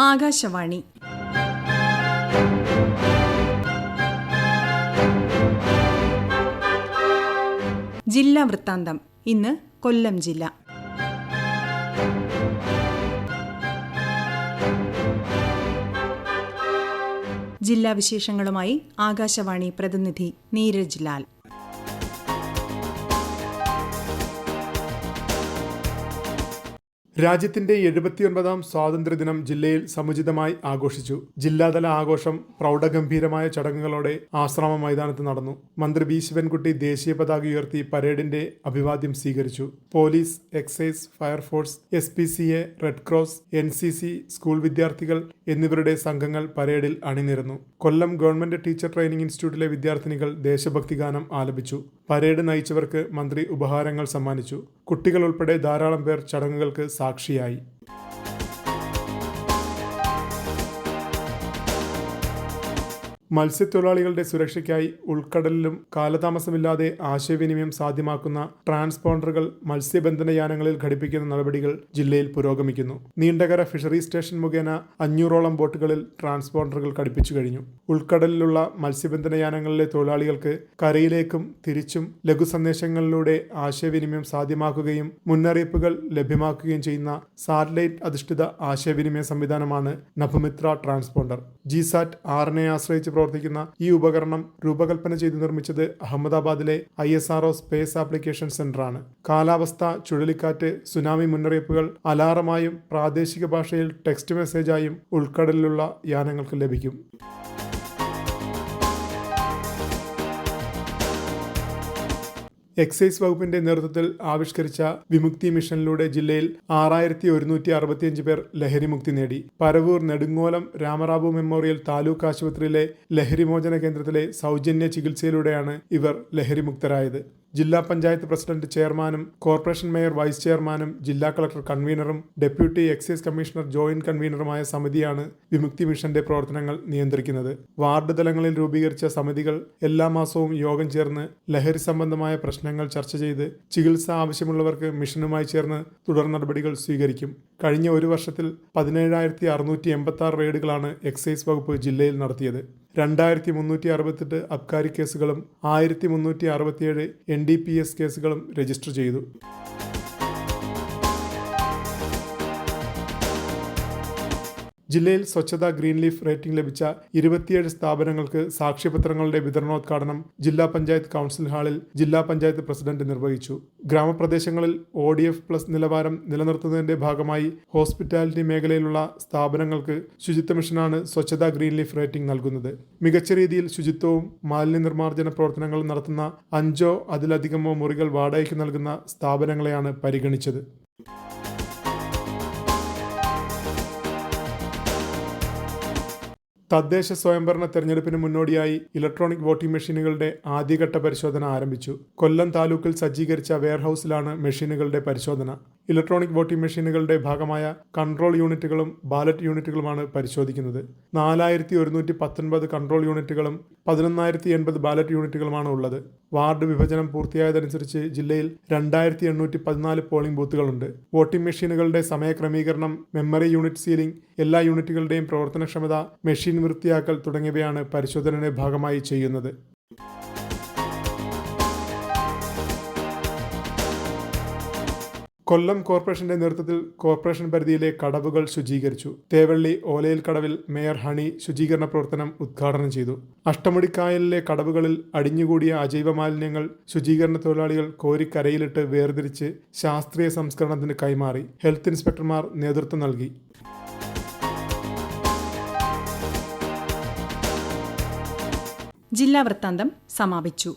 ആകാശവാണി. ജില്ലാ വൃത്താന്തം. ഇന്ന് കൊല്ലം ജില്ല. ജില്ലാ വിശേഷങ്ങളുമായി ആകാശവാണി പ്രതിനിധി നീരജ് ലാൽ. രാജ്യത്തിന്റെ എഴുപത്തിയൊൻപതാം സ്വാതന്ത്ര്യദിനം ജില്ലയിൽ സമുചിതമായി ആഘോഷിച്ചു. ജില്ലാതല ആഘോഷം പ്രൗഢഗംഭീരമായ ചടങ്ങുകളോടെ ആശ്രമ മൈതാനത്ത് നടന്നു. മന്ത്രി ബി ശിവൻകുട്ടി ദേശീയ പതാക ഉയർത്തി പരേഡിന്റെ അഭിവാദ്യം സ്വീകരിച്ചു. Police excise fire force S P C A red cross N C C school വിദ്യാർത്ഥികൾ എന്നിവരുടെ സംഘങ്ങൾ പരേഡിൽ അണിനിരന്നു. കൊല്ലം ഗവൺമെന്റ് ടീച്ചർ ട്രെയിനിംഗ് ഇൻസ്റ്റിറ്റ്യൂട്ടിലെ വിദ്യാർത്ഥിനികൾ ദേശഭക്തി ഗാനം ആലപിച്ചു. പരേഡ് നയിച്ചവർക്ക് മന്ത്രി ഉപഹാരങ്ങൾ സമ്മാനിച്ചു. കുട്ടികൾ ഉൾപ്പെടെ ധാരാളം പേർ ചടങ്ങുകൾക്ക് സാക്ഷിയായി. മത്സ്യത്തൊഴിലാളികളുടെ സുരക്ഷയ്ക്കായി ഉൾക്കടലിലും കാലതാമസമില്ലാതെ ആശയവിനിമയം സാധ്യമാക്കുന്ന ട്രാൻസ്പോണ്ടറുകൾ മത്സ്യബന്ധന യാനങ്ങളിൽ ഘടിപ്പിക്കുന്ന നടപടികൾ ജില്ലയിൽ പുരോഗമിക്കുന്നു. നീണ്ടകര ഫിഷറി സ്റ്റേഷൻ മുഖേന അഞ്ഞൂറോളം ബോട്ടുകളിൽ ട്രാൻസ്പോണ്ടറുകൾ ഘടിപ്പിച്ചു കഴിഞ്ഞു. ഉൾക്കടലിലുള്ള മത്സ്യബന്ധന യാനങ്ങളിലെ തൊഴിലാളികൾക്ക് കരയിലേക്കും തിരിച്ചും ലഘു സന്ദേശങ്ങളിലൂടെ ആശയവിനിമയം സാധ്യമാക്കുകയും മുന്നറിയിപ്പുകൾ ലഭ്യമാക്കുകയും ചെയ്യുന്ന സാറ്റലൈറ്റ് അധിഷ്ഠിത ആശയവിനിമയ സംവിധാനമാണ് നഭുമിത്ര ട്രാൻസ്പോണ്ടർ. ജിസാറ്റ് ആറിനെ ആശ്രയിച്ച് പ്രവർത്തിക്കുന്ന ഈ ഉപകരണം രൂപകൽപ്പന ചെയ്ത് നിർമ്മിച്ചത് അഹമ്മദാബാദിലെ I S R O space application സെന്ററാണ്. കാലാവസ്ഥ ചുഴലിക്കാറ്റ് സുനാമി മുന്നറിയിപ്പുകൾ അലാറമായും പ്രാദേശിക ഭാഷയിൽ ടെക്സ്റ്റ് മെസ്സേജായും ഉൾക്കടലിലുള്ള യാനങ്ങൾക്ക് ലഭിക്കും. എക്സൈസ് വകുപ്പിന്റെ നേതൃത്വത്തിൽ ആവിഷ്കരിച്ച വിമുക്തി മിഷനിലൂടെ ജില്ലയിൽ ആറായിരത്തി ഒരുന്നൂറ്റി അറുപത്തിയഞ്ച് പേർ ലഹരിമുക്തി നേടി. പരവൂർ നെടുങ്ങോലം രാമറാബു മെമ്മോറിയൽ താലൂക്ക് ആശുപത്രിയിലെ ലഹരിമോചന കേന്ദ്രത്തിലെ സൗജന്യ ചികിത്സയിലൂടെയാണ് ഇവർ ലഹരിമുക്തരായത്. ജില്ലാ പഞ്ചായത്ത് പ്രസിഡന്റ് ചെയർമാനും കോർപ്പറേഷൻ മേയർ വൈസ് ചെയർമാനും ജില്ലാ കളക്ടർ കൺവീനറും ഡെപ്യൂട്ടി എക്സൈസ് കമ്മീഷണർ ജോയിന്റ് കൺവീനറുമായ സമിതിയാണ് വിമുക്തി മിഷന്റെ പ്രവർത്തനങ്ങൾ നിയന്ത്രിക്കുന്നത്. വാർഡ് തലങ്ങളിൽ രൂപീകരിച്ച സമിതികൾ എല്ലാ മാസവും യോഗം ചേർന്ന് ലഹരി സംബന്ധമായ പ്രശ്നങ്ങൾ ചർച്ച ചെയ്ത് ചികിത്സ ആവശ്യമുള്ളവർക്ക് മിഷനുമായി ചേർന്ന് തുടർ നടപടികൾ സ്വീകരിക്കും. കഴിഞ്ഞ ഒരു വർഷത്തിൽ പതിനേഴായിരത്തി അറുന്നൂറ്റി എൺപത്തി ആറ് റെയ്ഡുകളാണ് എക്സൈസ് വകുപ്പ് ജില്ലയിൽ നടത്തിയത്. രണ്ടായിരത്തി മുന്നൂറ്റി അറുപത്തെട്ട് അബ്കാരി കേസുകളും ആയിരത്തി മുന്നൂറ്റി അറുപത്തിയേഴ് എൻ ഡി പി എസ് കേസുകളും രജിസ്റ്റർ ചെയ്തു. ജില്ലയിൽ സ്വച്ഛത ഗ്രീൻ ലീഫ് റേറ്റിംഗ് ലഭിച്ച ഇരുപത്തിയേഴ് സ്ഥാപനങ്ങൾക്ക് സാക്ഷ്യപത്രങ്ങളുടെ വിതരണോദ്ഘാടനം ജില്ലാ പഞ്ചായത്ത് കൗൺസിൽ ഹാളിൽ ജില്ലാ പഞ്ചായത്ത് പ്രസിഡന്റ് നിർവഹിച്ചു. ഗ്രാമപ്രദേശങ്ങളിൽ ഒ ഡി എഫ് പ്ലസ് നിലവാരം നിലനിർത്തുന്നതിന്റെ ഭാഗമായി ഹോസ്പിറ്റാലിറ്റി മേഖലയിലുള്ള സ്ഥാപനങ്ങൾക്ക് ശുചിത്വ മിഷനാണ് സ്വച്ഛത ഗ്രീൻ ലീഫ് റേറ്റിംഗ് നൽകുന്നത്. മികച്ച രീതിയിൽ ശുചിത്വവും മാലിന്യ നിർമ്മാർജന പ്രവർത്തനങ്ങളും നടത്തുന്ന അഞ്ചോ അതിലധികമോ മുറികൾ വാടകയ്ക്ക് നൽകുന്ന സ്ഥാപനങ്ങളെയാണ് പരിഗണിച്ചത്. തദ്ദേശ സ്വയംഭരണ തെരഞ്ഞെടുപ്പിന് മുന്നോടിയായി ഇലക്ട്രോണിക് വോട്ടിംഗ് മെഷീനുകളുടെ ആദ്യഘട്ട പരിശോധന ആരംഭിച്ചു. കൊല്ലം താലൂക്കിൽ സജ്ജീകരിച്ച വെയർഹൌസിലാണ് മെഷീനുകളുടെ പരിശോധന. ഇലക്ട്രോണിക് വോട്ടിംഗ് മെഷീനുകളുടെ ഭാഗമായ കൺട്രോൾ യൂണിറ്റുകളും ബാലറ്റ് യൂണിറ്റുകളുമാണ് പരിശോധിക്കുന്നത്. നാലായിരത്തി ഒരുന്നൂറ്റി പത്തൊൻപത് കൺട്രോൾ യൂണിറ്റുകളും പതിനൊന്നായിരത്തി എൺപത് ബാലറ്റ് യൂണിറ്റുകളുമാണ് ഉള്ളത്. വാർഡ് വിഭജനം പൂർത്തിയായതനുസരിച്ച് ജില്ലയിൽ രണ്ടായിരത്തി എണ്ണൂറ്റി പതിനാല് പോളിംഗ് ബൂത്തുകളുണ്ട്. വോട്ടിംഗ് മെഷീനുകളുടെ സമയക്രമീകരണം മെമ്മറി യൂണിറ്റ് സീലിംഗ് എല്ലാ യൂണിറ്റുകളുടെയും പ്രവർത്തനക്ഷമത മെഷീൻ വൃത്തിയാക്കൽ തുടങ്ങിയവയാണ് പരിശോധനയുടെ ഭാഗമായി ചെയ്യുന്നത്. കൊല്ലം കോർപ്പറേഷന്റെ നേതൃത്വത്തിൽ കോർപ്പറേഷൻ പരിധിയിലെ കടവുകൾ ശുചീകരിച്ചു. തേവള്ളി ഓലയിൽ കടവിൽ മേയർ ഹണി ശുചീകരണ പ്രവർത്തനം ഉദ്ഘാടനം ചെയ്തു. അഷ്ടമുടിക്കായലിലെ കടവുകളിൽ അടിഞ്ഞുകൂടിയ അജൈവ മാലിന്യങ്ങൾ ശുചീകരണ തൊഴിലാളികൾ കോരിക്കരയിലിട്ട് വേർതിരിച്ച് ശാസ്ത്രീയ സംസ്കരണത്തിന് കൈമാറി. ഹെൽത്ത് ഇൻസ്പെക്ടർമാർ നേതൃത്വം നൽകി. ജില്ലാ വൃത്താന്തം സമാപിച്ചു.